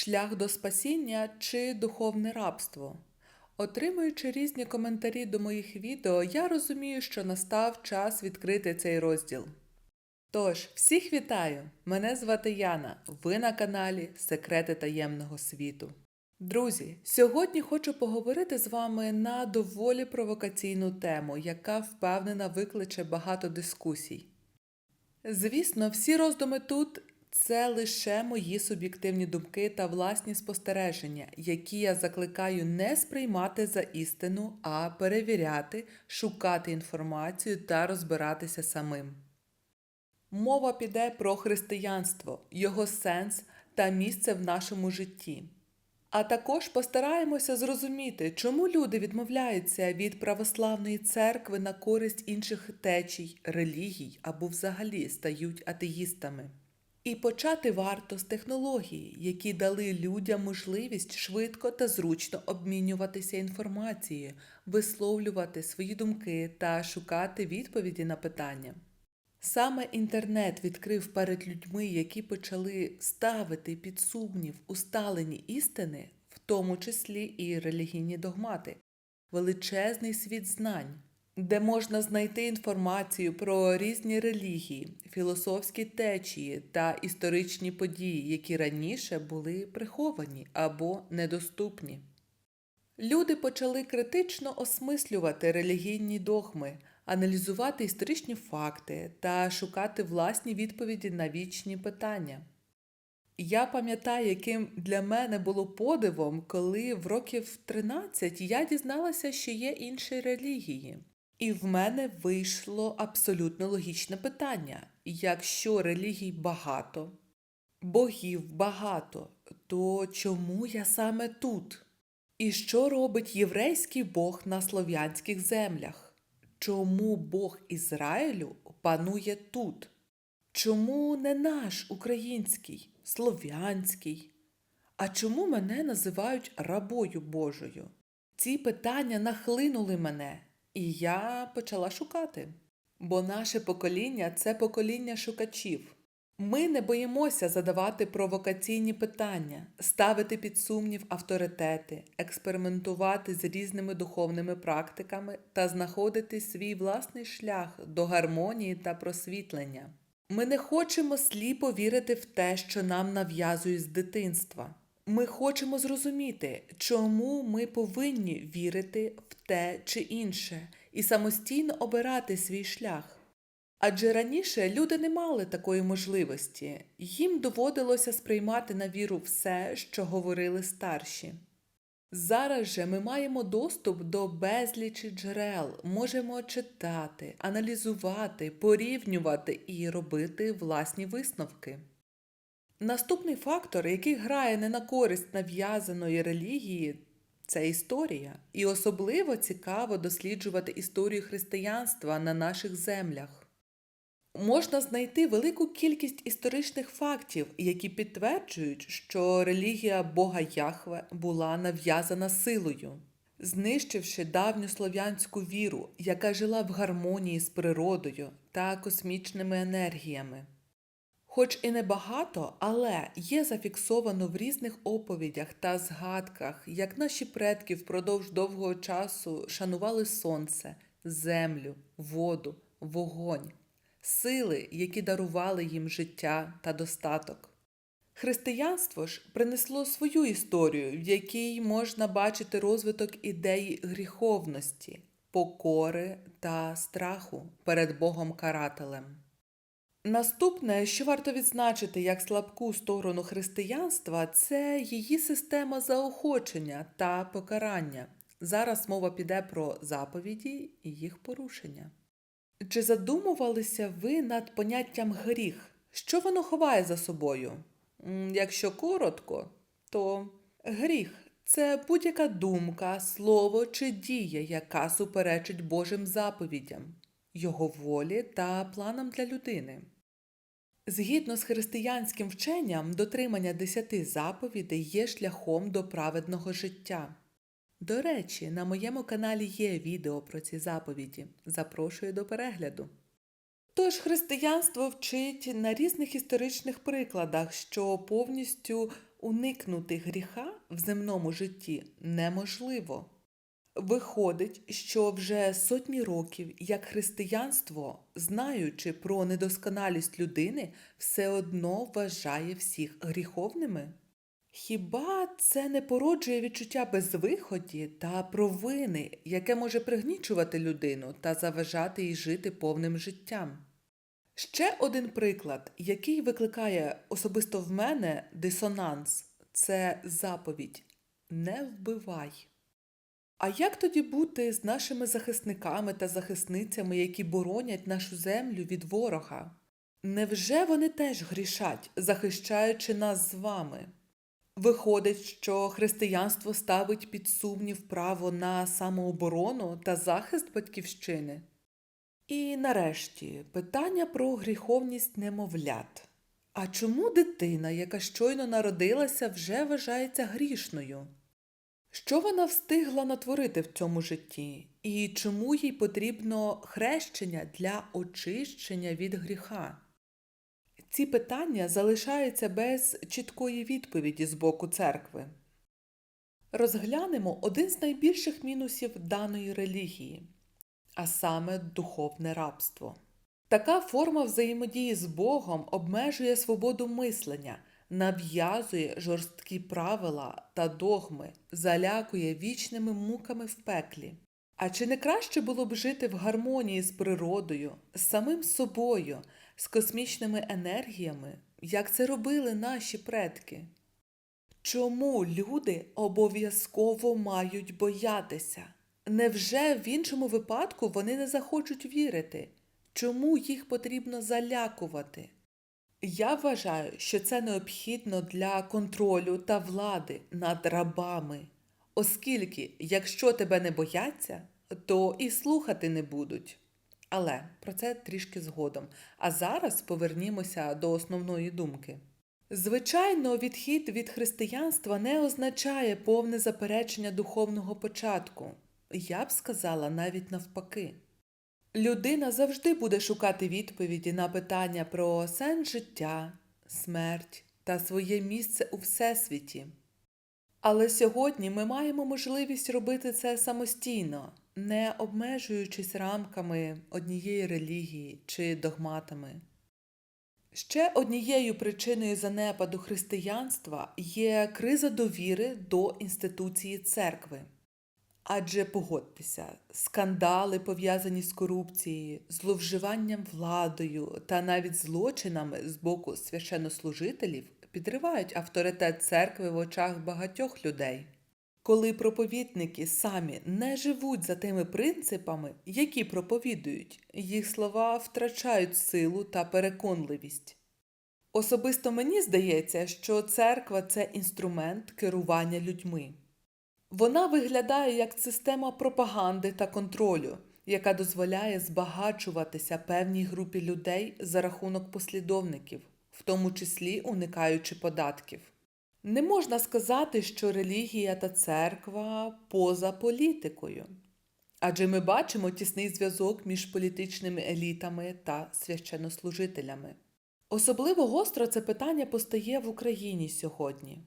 шлях до спасіння чи духовне рабство. Отримуючи різні коментарі до моїх відео, я розумію, що настав час відкрити цей розділ. Тож, всіх вітаю! Мене звати Яна. Ви на каналі Секрети таємного світу. Друзі, сьогодні хочу поговорити з вами на доволі провокаційну тему, яка впевнена викличе багато дискусій. Звісно, всі роздуми тут це лише мої суб'єктивні думки та власні спостереження, які я закликаю не сприймати за істину, а перевіряти, шукати інформацію та розбиратися самим. Мова піде про християнство, його сенс та місце в нашому житті. А також постараємося зрозуміти, чому люди відмовляються від православної церкви на користь інших течій, релігій або взагалі стають атеїстами. І почати варто з технології, які дали людям можливість швидко та зручно обмінюватися інформацією, висловлювати свої думки та шукати відповіді на питання. Саме інтернет відкрив перед людьми, які почали ставити під сумнів усталені істини, в тому числі і релігійні догмати, величезний світ знань, де можна знайти інформацію про різні релігії, філософські течії та історичні події, які раніше були приховані або недоступні. Люди почали критично осмислювати релігійні догми, аналізувати історичні факти та шукати власні відповіді на вічні питання. Я пам'ятаю, яким для мене було подивом, коли в років 13 я дізналася, що є інші релігії. І в мене вийшло абсолютно логічне питання: якщо релігій багато, богів багато, то чому я саме тут? І що робить єврейський Бог на слов'янських землях? Чому Бог Ізраїлю панує тут? Чому не наш український, слов'янський? А чому мене називають рабою Божою? Ці питання нахлинули мене, і я почала шукати. Бо наше покоління це покоління шукачів. Ми не боїмося задавати провокаційні питання, ставити під сумнів авторитети, експериментувати з різними духовними практиками та знаходити свій власний шлях до гармонії та просвітлення. Ми не хочемо сліпо вірити в те, що нам нав'язують з дитинства. Ми хочемо зрозуміти, чому ми повинні вірити в те чи інше і самостійно обирати свій шлях. Адже раніше люди не мали такої можливості, їм доводилося сприймати на віру все, що говорили старші. Зараз же ми маємо доступ до безлічі джерел, можемо читати, аналізувати, порівнювати і робити власні висновки. Наступний фактор, який грає не на користь нав'язаної релігії, це історія, і особливо цікаво досліджувати історію християнства на наших землях. Можна знайти велику кількість історичних фактів, які підтверджують, що релігія Бога Яхве була нав'язана силою, знищивши давню слов'янську віру, яка жила в гармонії з природою та космічними енергіями. Хоч і небагато, але є зафіксовано в різних оповідях та згадках, як наші предки впродовж довгого часу шанували сонце, землю, воду, вогонь сили, які дарували їм життя та достаток. Християнство ж принесло свою історію, в якій можна бачити розвиток ідеї гріховності, покори та страху перед Богом карателем. Наступне, що варто відзначити як слабку сторону християнства, це її система заохочення та покарання. Зараз мова піде про заповіді і їх порушення. Чи задумувалися ви над поняттям гріх? Що воно ховає за собою? Якщо коротко, то гріх це будь-яка думка, слово чи дія, яка суперечить Божим заповідям, Його волі та планам для людини. Згідно з християнським вченням, дотримання десяти заповідей є шляхом до праведного життя. До речі, на моєму каналі є відео про ці заповіді. Запрошую до перегляду. Тож християнство вчить на різних історичних прикладах, що повністю уникнути гріха в земному житті неможливо. Виходить, що вже сотні років, як християнство, знаючи про недосконалість людини, все одно вважає всіх гріховними. Хіба це не породжує відчуття безвиході та провини, яке може пригнічувати людину та заважати їй жити повним життям? Ще один приклад, який викликає особисто в мене дисонанс, це заповідь Не вбивай. А як тоді бути з нашими захисниками та захисницями, які боронять нашу землю від ворога? Невже вони теж грішать, захищаючи нас з вами? Виходить, що християнство ставить під сумнів право на самооборону та захист батьківщини? І нарешті питання про гріховність немовлят. А чому дитина, яка щойно народилася, вже вважається грішною? Що вона встигла натворити в цьому житті, і чому їй потрібно хрещення для очищення від гріха? Ці питання залишаються без чіткої відповіді з боку церкви. Розглянемо один з найбільших мінусів даної релігії, а саме духовне рабство. Така форма взаємодії з Богом обмежує свободу мислення, нав'язує жорсткі правила та догми, залякує вічними муками в пеклі. А чи не краще було б жити в гармонії з природою, з самим собою, з космічними енергіями, як це робили наші предки? Чому люди обов'язково мають боятися? Невже в іншому випадку вони не захочуть вірити? Чому їх потрібно залякувати? Я вважаю, що це необхідно для контролю та влади над рабами, оскільки, якщо тебе не бояться, то і слухати не будуть. Але про це трішки згодом. А зараз повернімося до основної думки. Звичайно, відхід від християнства не означає повне заперечення духовного початку. Я б сказала навіть навпаки. Людина завжди буде шукати відповіді на питання про сенс життя, смерть та своє місце у всесвіті. Але сьогодні ми маємо можливість робити це самостійно, не обмежуючись рамками однієї релігії чи догматами. Ще однією причиною занепаду християнства є криза довіри до інституції церкви. Адже погодьтеся, скандали, пов'язані з корупцією, зловживанням владою та навіть злочинами з боку священнослужителів підривають авторитет церкви в очах багатьох людей. Коли проповідники самі не живуть за тими принципами, які проповідують, їх слова втрачають силу та переконливість. Особисто мені здається, що церква це інструмент керування людьми. Вона виглядає як система пропаганди та контролю, яка дозволяє збагачуватися певній групі людей за рахунок послідовників, в тому числі уникаючи податків. Не можна сказати, що релігія та церква поза політикою. Адже ми бачимо тісний зв'язок між політичними елітами та священнослужителями. Особливо гостро це питання постає в Україні сьогодні.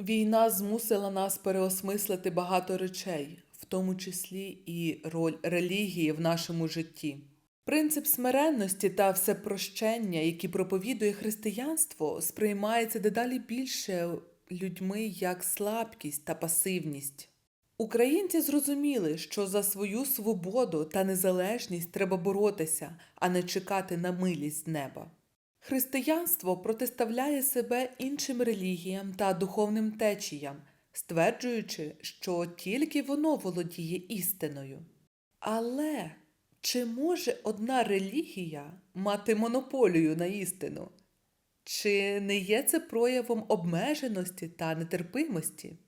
Війна змусила нас переосмислити багато речей, в тому числі і роль релігії в нашому житті. Принцип смиренності та всепрощення, які проповідує християнство, сприймається дедалі більше людьми як слабкість та пасивність. Українці зрозуміли, що за свою свободу та незалежність треба боротися, а не чекати на милість неба. Християнство протиставляє себе іншим релігіям та духовним течіям, стверджуючи, що тільки воно володіє істиною. Але чи може одна релігія мати монополію на істину? Чи не є це проявом обмеженості та нетерпимості?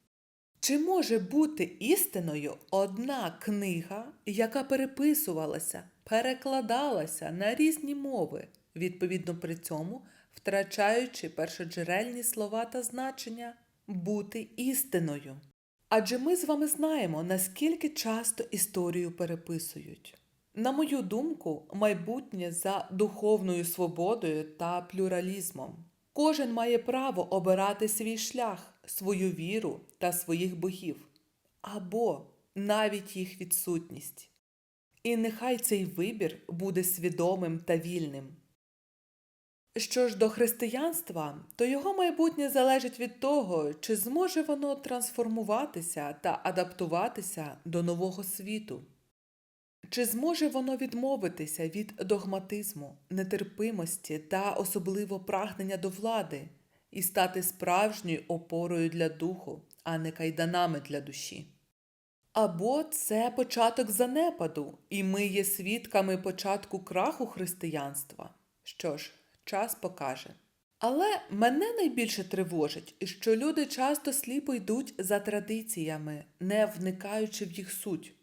Чи може бути істиною одна книга, яка переписувалася, перекладалася на різні мови, відповідно при цьому втрачаючи першоджерельні слова та значення бути істиною? Адже ми з вами знаємо, наскільки часто історію переписують. На мою думку, майбутнє за духовною свободою та плюралізмом. Кожен має право обирати свій шлях, свою віру та своїх богів, або навіть їх відсутність. І нехай цей вибір буде свідомим та вільним. Що ж до християнства, то його майбутнє залежить від того, чи зможе воно трансформуватися та адаптуватися до нового світу. Чи зможе воно відмовитися від догматизму, нетерпимості та особливо прагнення до влади і стати справжньою опорою для духу, а не кайданами для душі? Або це початок занепаду, і ми є свідками початку краху християнства. Що ж, час покаже. Але мене найбільше тривожить, що люди часто сліпо йдуть за традиціями, не вникаючи в їх суть.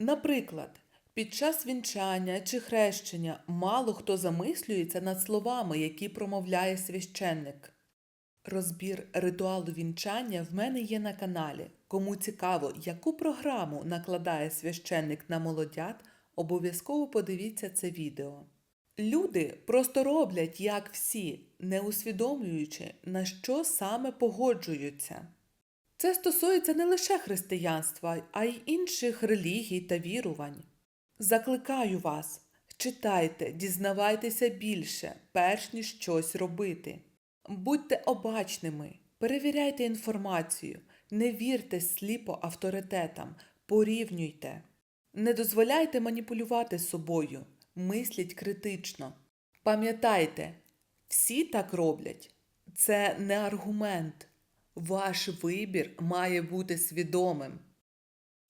Наприклад, під час вінчання чи хрещення мало хто замислюється над словами, які промовляє священник. Розбір ритуалу вінчання в мене є на каналі. Кому цікаво, яку програму накладає священник на молодят, обов'язково подивіться це відео. Люди просто роблять, як всі, не усвідомлюючи, на що саме погоджуються. Це стосується не лише християнства, а й інших релігій та вірувань. Закликаю вас, читайте, дізнавайтеся більше, перш ніж щось робити. Будьте обачними, перевіряйте інформацію, не вірте сліпо авторитетам, порівнюйте. Не дозволяйте маніпулювати собою, мисліть критично. Пам'ятайте, всі так роблять. Це не аргумент. Ваш вибір має бути свідомим.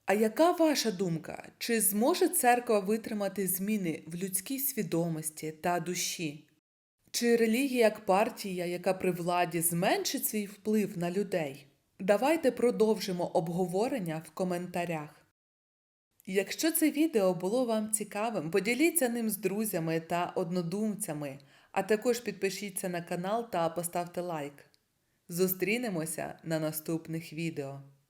А яка ваша думка? Чи зможе церква витримати зміни в людській свідомості та душі? Чи релігія як партія, яка при владі зменшить свій вплив на людей? Давайте продовжимо обговорення в коментарях. Якщо це відео було вам цікавим, поділіться ним з друзями та однодумцями, а також підпишіться на канал та поставте лайк. Зустрінемося на наступних відео.